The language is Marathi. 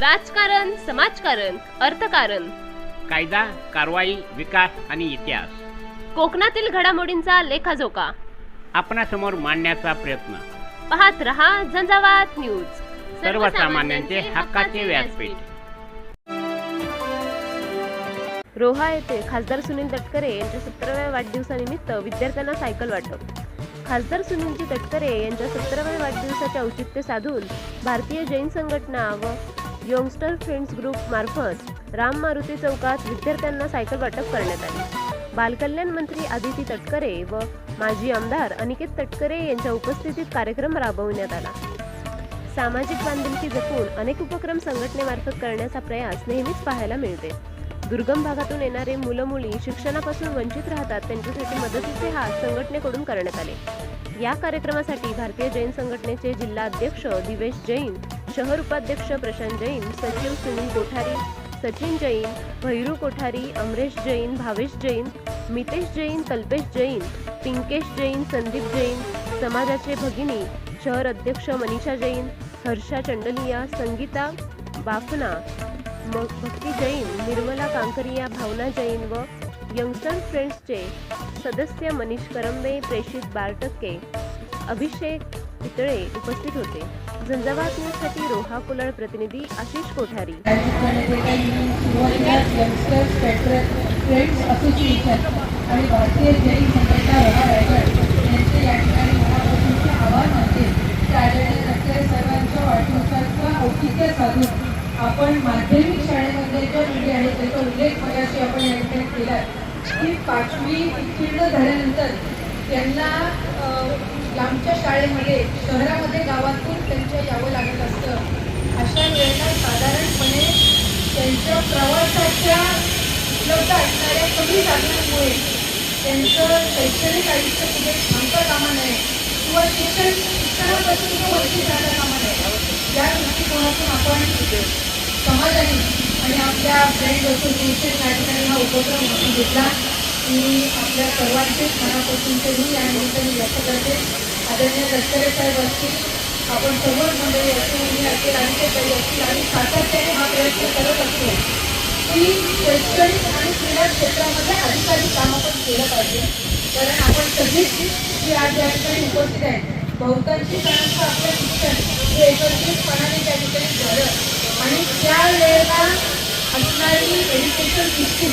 राजकारण समाजकारण अर्थकारण. कायदा कारवाई विकास आणि इतिहास. कोकणातील घडामोडींचा लेखाजोखा. आपणासमोर मांडण्याचा प्रयत्न. पाहत रहा झंझावात न्यूज. सर्वसामान्यांचे हक्काचे व्यासपीठ. रोहा येथे खासदार सुनील तटकरे यांच्या सत्तराव्या वाढदिवसानिमित्त विद्यार्थ्यांना सायकल वाटप. खासदार सुनीलजी तटकरे यांच्या सत्तराव्या वाढदिवसाचे औचित्य साधून भारतीय जैन संघटना व यंगस्टर फ्रेंड्स ग्रुप मार्फत राम मारुती चौकात विद्यार्थ्यांना सायकल वाटप करण्यात आले. बालकल्याण मंत्री आदिती तटकरे व माजी आमदार अनिकेत तटकरे यांच्या उपस्थितीत कार्यक्रम राबवण्यात आला. सामाजिक बांधिलकी जपून अनेक उपक्रम संघटनेमार्फत करण्याचा प्रयास नेहमीच पाहायला मिळते. दुर्गम भागातून येणारे मुलं मुली शिक्षणापासून वंचित राहतात त्यांच्यासाठी मदतीचे हात संघटनेकडून करण्यात आले. या कार्यक्रमासाठी भारतीय जैन संघटनेचे जिल्हा अध्यक्ष दिवेश जैन शहर उपाध्यक्ष प्रशांत जैन सचिव सुनील कोठारी सचिन जैन भैरू कोठारी अमरेश जैन भावेश जैन मितेश जैन कल्पेश जैन पिंकेश जैन संदीप जैन समाजाचे भगिनी शहर अध्यक्ष मनीषा जैन हर्षा चंडलिया संगीता बाफना भक्ती जैन निर्मला कांकरिया भावना जैन व यंगस्टर फ्रेंड्सचे सदस्य मनीष करंबे प्रेषित बारटक्के अभिषेक पितळे उपस्थित होते. झंझावात न्यूजसाठी रोहा कुलळ प्रतिनिधी आशिष कोठारी. फ्रेंड्स असोसिएशन आणि भारतीय जैन संघटना रहा रायगड यांचे या ठिकाणी मनापासूनचे आभार मानते की आदरणीय तटकरे सर्वांच्या वाढदिवसाचं औचित्य साधून आपण माध्यमिक शाळेमध्ये ज्या मुली आहेत त्याचा उल्लेख मगाशी आपण या ठिकाणी केला की पाचवी उत्तीर्ण झाल्यानंतर त्यांना लांबच्या शाळेमध्ये शहरामध्ये गावातून त्यांच्या यावं लागत असतं. अशा वेळेला साधारणपणे त्यांच्या प्रवासाच्या उपलब्ध असणाऱ्या कमी साधनांमुळे त्यांचं शैक्षणिक आयुष्य कुठे थांबता कामा नये किंवा शिक्षण शिक्षणापासून ते वंचित राहता कामा नये. या दृष्टिकोनातून आपण समाजाने आणि आपल्या फ्रेंड असोसिएशन या ठिकाणी हा उपक्रम घेतला. मी आपल्या सर्वांचेच मनापासूनचे मी या निमित्ताने व्यक्त करते. आदरणीय तटकरे साहेब असतील आपण समोर म्हणजे मंडळी असतील मी असेल आणि ते काही असतील आणि सातत्याने हा प्रयत्न करत असतो की शैक्षणिक आणि क्रीडा क्षेत्रामध्ये अधिकाधिक काम आपण केलं पाहिजे. कारण आपण सगळीच जी आज या ठिकाणी उपस्थित आहे. बहुतांशी जणांचं आपलं शिक्षण हे एकत्रितपणाने त्या ठिकाणी झालं. आणि त्या वेळेला असणारी एज्युकेशन सिस्टीम